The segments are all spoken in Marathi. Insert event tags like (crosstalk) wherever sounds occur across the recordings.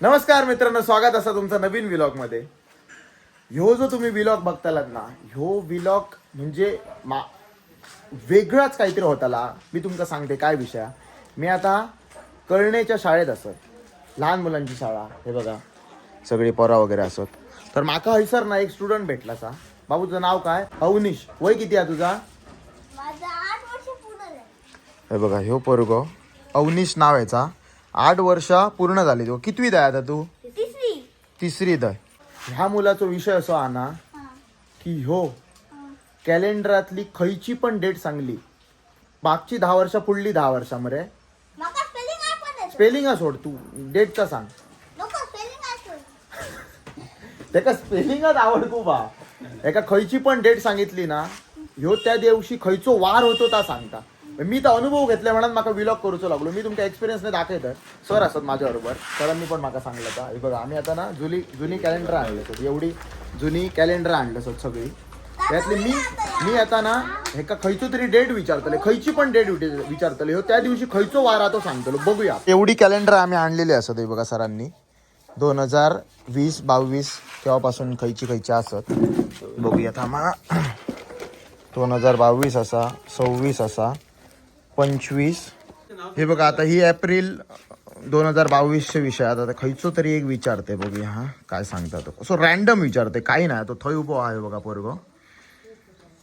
नमस्कार मित्रांनो स्वागत असा तुमचा नवीन विलॉगमध्ये. ह्यो जो तुम्ही विलॉग बघतालात ना ह्यो विलॉग म्हणजे मा वेगळाच काहीतरी होताला. मी तुमका सांगते काय विषय. मी आता कळणेच्या शाळेत असत. लहान मुलांची शाळा हे बघा. सगळी पोरा वगैरे असत. तर माका हयसर ना एक स्टुडंट भेटला सा बाबू तुझं नाव काय? अवनीश. वय किती आहे तुझा? हे बघा ह्यो पोरगो अवनीश नाव याचा. आठ वर्षा पूर्ण झाली तो. कितवीत आहे आता तू? तिसरी. तिसरीत आहे. ह्या मुलाचा विषय असो आना हा. की ह्यो कॅलेंडरातली खयची पण डेट सांगली. मागची दहा वर्षा पुढली दहा वर्षा मरे स्पेलिंग सोड तू. डेटचा सांग. त्याका स्पेलिंगच आवडतो बा एका खयची पण डेट सांगितली ना ह्यो त्या दिवशी खयचो वार होतो ता सांगता. मी तर अनुभव घेतले म्हणून माका विलॉग करूचो लागलो. मी तुमच्या एक्सपिरियन्सने दाखवत सर असत माझ्या बरोबर सरांनी पण माका सांगलं होतं. हे बघा आम्ही आता ना जुनी जुनी कॅलेंडर आणले सर एवढी जुनी कॅलेंडर आणले सर सगळी. त्यातली मी मी आता ना हेका खयचो तरी डेट विचारतले खयची पण डेट विचारतले हो त्या दिवशी खयचो वार तो सांगतलो बघूया. एवढी कॅलेंडर आम्ही आणलेली असत हे बघा सरांनी. दोन हजार वीस बावीस तेव्हापासून खयची खयची असत. बघूया थांबा. दोन हजार बावीस असा सव्वीस असा. पंचवीस. हे बघा आता ही एप्रिल दोन हजार बावीसचे विषय आता खयचो तरी एक विचारते बघूया हा. काय सांगता तो. असो रॅन्डम विचारते काही नाही. तो थंय उभो आहे बघा पोरगो.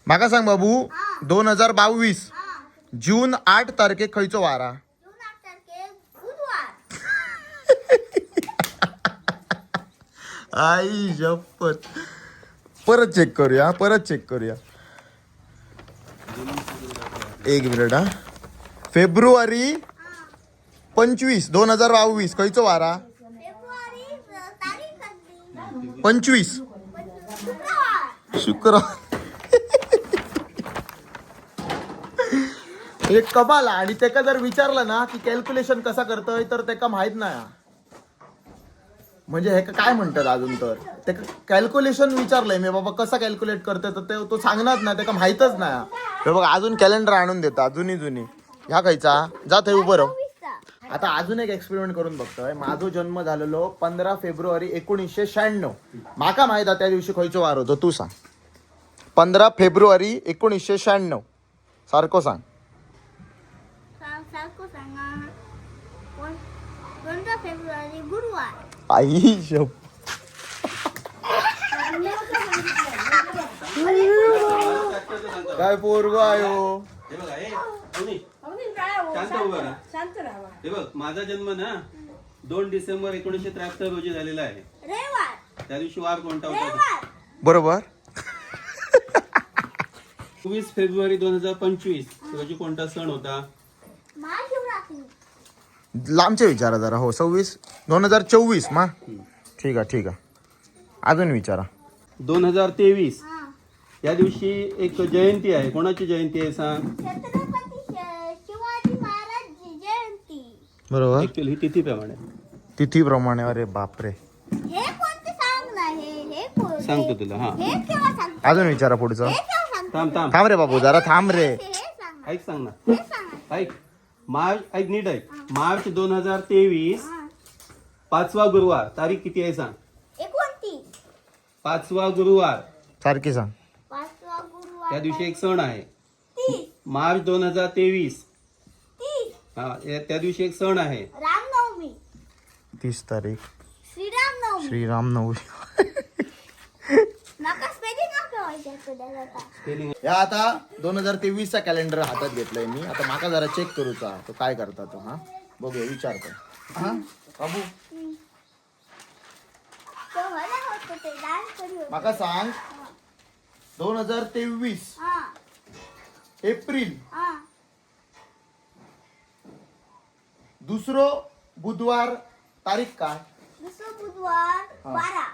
माका सांग बाबू दोन हजार बावीस. जून आठ तारखेक खयचो वारा आई शपथ. परत चेक करूया परत चेक करूया. एक मिनिट हा. फेब्रुवारी पंचवीस दोन हजार बावीस खयचो वारा? पंचवीस. शुक्रवार. एक कबाल आणि त्याका जर विचारलं ना की कॅल्क्युलेशन कसा करतोय तर त्याका माहीत नाही. म्हणजे हे काय म्हणतात अजून तर? ते कॅल्क्युलेशन विचारलंय. मी बाबा कसा कॅल्क्युलेट करतोय तर ते तो सांगणार ना त्याका माहीतच नाही. हे बघा अजून कॅलेंडर आणून देतात जुनी जुनी. ह्या खायचा. जा ते उभं राहू. आता अजून एक एक्सपेरिमेंट करून बघतोय. माझा जन्म झालेलो पंधरा फेब्रुवारी एकोणीसशे शहाण्णव. माका माहीत आहे त्या दिवशी खयचो वार होतो. तू सांग. पंधरा फेब्रुवारी एकोणीसशे शहाण्णव. सारखं सांग. सा- सारखं सांगा. कोण- पंधरा फेब्रुवारी? गुरुवार. आई शप काय पोरगो आयो हे बघा हे अवनी, शांत उभा राहा. हे बघ माझा जन्म ना दोन डिसेंबर एकोणीसशे त्र्याहत्तर रोजी झालेला आहे. रविवार. त्या दिवशी वार कोणता होता? रविवार. बरोबर. चोवीस फेब्रुवारी दोन हजार पंचवीस रोजी कोणता सण होता? महाशिवरात्री लांबचे विचारा जरा हो सव्वीस दोन हजार चोवीस मा. ठीक आहे ठीक आहे. अजून विचारा. दोन हजार तेवीस. हा. या दिवशी एक जयंती आहे. कोणाची जयंती आहे सांग? छत्रपती श- शिवाजी महाराज जयंती. बरोबर. ऍक्च्युअली ही तिथीप्रमाणे. तिथीप्रमाणे अरे बापरे. हे कोणते सांग ना हे हे कोण? सांगतो तुला हा. हे केव्हा सांग अजून विचारा पुढचं. हे केव्हा सांग थांब थांब. थांब रे बाबू जरा थांब रे. हे सांग ना ऐक सांग ना. हे सांग ना ऐक. मार्च ऐक नीट ऐक. मार्च दोन हजार तेवीस हा. पाचवा गुरुवार. तारीख किती आहे सांग? एकोणतीस. पाचवा गुरुवार. सारखी सांग. त्या दिवशी एक सण आहे. तीस मार्च दोन हजार तेवीस. तीस. हा त्या दिवशी एक सण आहे. रामनवमी. तीस तारीख. श्रीरामनवमी. श्रीराम नवमी नका स्पेलिंग या आता दोन हजार तेवीसचा कॅलेंडर हातात घेतलाय मी. आता माका जरा चेक करूचा तो काय करता तो हा? बघूया विचारतो. हा? बाबू. तो मला होतं ते डान्स करी होतं. माका सांग. दोन हजार तेवीस. हा. एप्रिल. हा. दुसरो बुधवार तारीख काय? दुसरं बुधवार. बारा.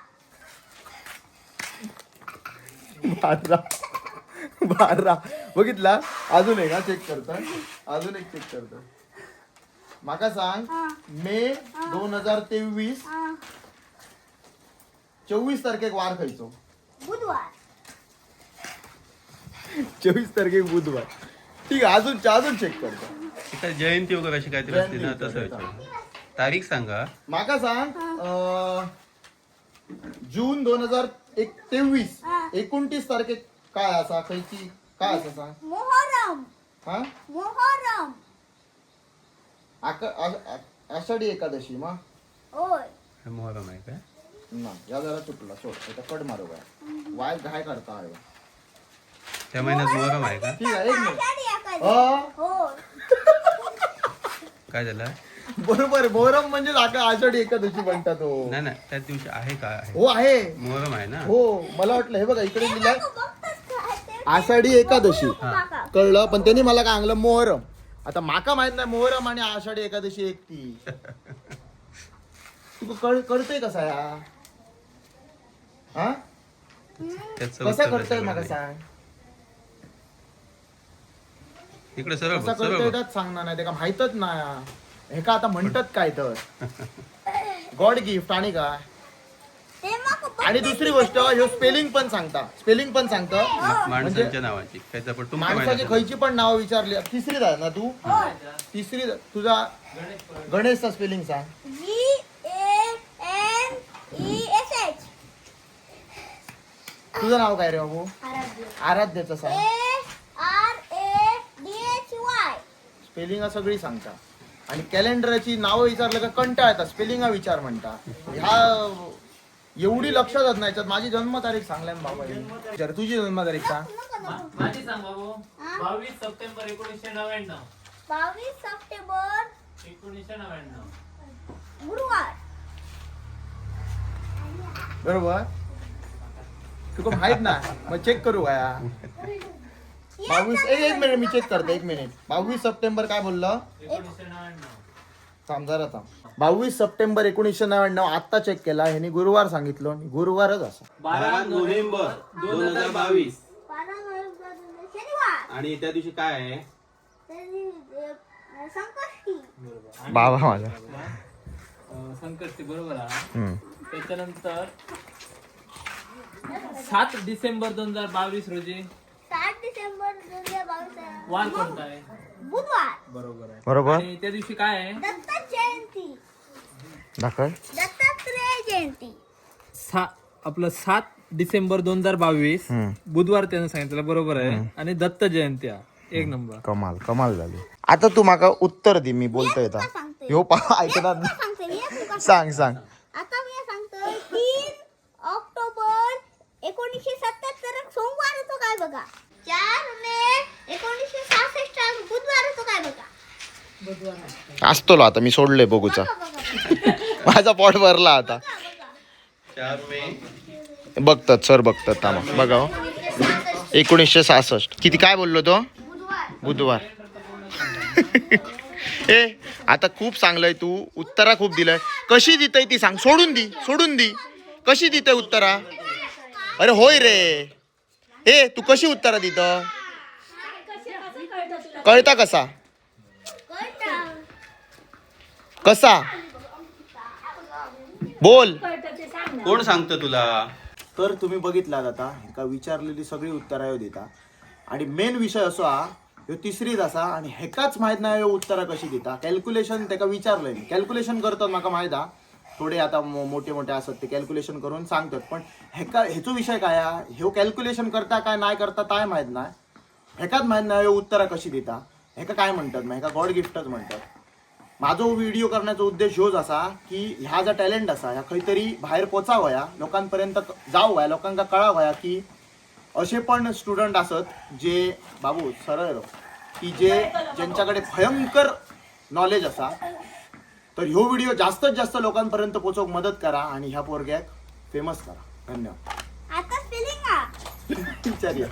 बारा. बारा. बघितला? अजून एक हा चेक करतोय. अजून एक चेक करतोय. माका सांग हा. मे दोन हजार तेवीस. हा. चोवीस तारखेक वार खायचो? बुधवार. चोवीस तारखेक बुधवार. ठीक आहे अजून अजून चेक करतो. जयंती वगैरे अशी काहीतरी असते ना जयंती तसं वगैरे. विचार. तारीख सांगा. माका सांग अं, जून दोन हजार एक तेवीस. एकोणतीस तारखेक काय असा खयची काय असा सांग? मोहरम. हा? मोहरम. आक- आ- आ- आषाढी एकादशी मा? होय. हे मोहरम आहे काय? ना या जरा चुकला सोड. आता कड मारू काय? वाय काय करता आहे त्या महिन्यात मोहरम आहे का ठीक आहे एक मिनिट होय काय झालं? बरोबर मोहरम म्हणजे आका- आषाढी एकादशी म्हणतात हो. नाही नाही त्याच दिवशी आहे का? आहे. हो आहे. मोहरम आहे ना? हो मला वाटलं हे बघा इकडे लिहिलंय ते? आषाढी एकादशी. कळलं पण त्यांनी मला काय सांगलं मोहरम. आता माका माहीत नाही मोहरम आणि आषाढी एकादशी एक ती. तुका कळ कळतंय कसा या हा? त्याचं कसा उत्तर कळतंय मला. सांग? इकडे सरळ कसा बघ, सरळ कळतंय बघ. त्याच सांगणार नाही ते का माहितच नाही. हे का आता म्हणतात काय तर? (laughs) गॉड गिफ्ट आणि काय? ते आणि दुसरी गोष्ट ह्यो स्पेलिंग पण सांगता. स्पेलिंग पण सांगतं. मा- म्हणजे माणसांच्या नावाची. त्याचा पण तुमच्या माणसाची खयची पण नाव विचारली. तिसरी आहे ना तू? तिसरी तुझा गणेशचा स्पेलिंग सांग. G A N E S H. तुझं नाव काय रे बाबू? आराध्य. आराध्याचं सांग. स्पेलिंग सगळी सांगता. आणि कॅलेंडरची नावं विचारलं का कंटाळ येतात स्पेलिंग विचार म्हणता. ह्या एवढी लक्षात येत नाही. याच्यात माझी जन्मतारीख सांगल्या ना बाबा. विचार तुझी जन्मतारीख सांग. माझी सांग बाबू? बावीस सप्टेंबर एकोणीसशे नव्याण्णव. बावीस सप्टेंबर एकोणीसशे नव्याण्णव. गुरुवार. बरोबर? तुका माहीत ना? मग चेक करू का या? बावीस एक एक मिनिट मी चेक करतो एक मिनिट. बावीस सप्टेंबर काय बोललं? थांब जरा थांब. बावीस सप्टेंबर एकोणीसशे नव्याण्णव आत्ता चेक केला ह्यानी गुरुवार सांगितलं आणि गुरुवारच असा. बारा नोव्हेंबर दोन हजार बावीस. बारा नोव्हेंबर शनिवार. आणि त्या दिवशी काय आहे? अं, संकष्टी. बाबा माझा अं, संकष्टी बरोबर आहे. हम्म. त्याच्यानंतर सात डिसेंबर दोन हजार बावीस रोजी सात डिसेंबर दोन हजार बावीस वार कोणता आहे? बुधवार. बरोबर आहे. बरोबर. आणि त्या दिवशी काय आहे? दत्त जयंती दाखल. दत्तात्रेय जयंती सा आपलं सात डिसेंबर दोन हजार बावीस बुधवार त्यानं सांगितलं बरोबर आहे. आणि दत्त जयंती आहे. एक नंबर. कमाल कमाल झाली. आता तू माका उत्तर दे मी बोलतोय आता. सांगते. ह्यो पा ऐकतात तुका सांगते मी एक तुका सांग सांग. आता मी सांगतोय तीन ऑक्टोबर एकोणीसशे सत्याहत्तर सोमवार होतो काय बघा? चार मे एकोणीसशे सहासष्ट बुधवार होतो काय बघा असतो आता मी सोडले बघूचा. माझा पॉट भरला आता. बघतात सर बघतात थांबा. बघा हो. एकोणीसशे सहासष्ट. किती काय बोललो तो? बुधवार. ए आता खूप चांगलंय तू. उत्तरा खूप दिलंय. कशी देतय ती सांग. सोडून दी सोडून दी. कशी देतय उत्तरा? अरे होय रे. ए तू कशी उत्तरा देत? कळता कसा? कळतं. कसा? बोल. कोण सांगतं तुला? तर तुम्ही बघितलात आता एका विचारलेली सगळी उत्तरा ह्यो देता. आणि मेन विषय असो हा ह्यो तिसरीच असा आणि हेकाच माहीत नाही ह्यो उत्तरा कशी दिता. कॅल्क्युलेशन तेका विचारलंय कॅल्क्युलेशन करतात म्हाका माहीत हा. थोडे आता मो- मोठे मोठे असतात ते कॅल्क्युलेशन करून सांगतात. पण हेका हेचो विषय काय हा? ह्यो कॅल्क्युलेशन करता काय नाही करता काय माहीत नाही. हेकाच माहीत नाही ह्यो उत्तरा कशी दिता? हेका काय म्हणतात? मग हेका गॉड गिफ्टच म्हणतात. माझो व्हिडिओ करण्याचा उद्देश ह्योच असा की ह्या जो टॅलेंट असा ह्या तरी भायर पोचाव ह्या लोकांपर्यंत जाऊ ह्या लोकांका कळाव ह्या की असे पण स्टुडंट असत जे बाबू सरळ की जे ज्यांच्याकडे भयंकर नॉलेज असा तर ह्यो व्हिडिओ जास्तीत जास्त लोकांपर्यंत पोचवक मदत करा आणि ह्या पोरग्याक फेमस करा. धन्यवाद. आता स्पेलिंग (laughs) विचारूया.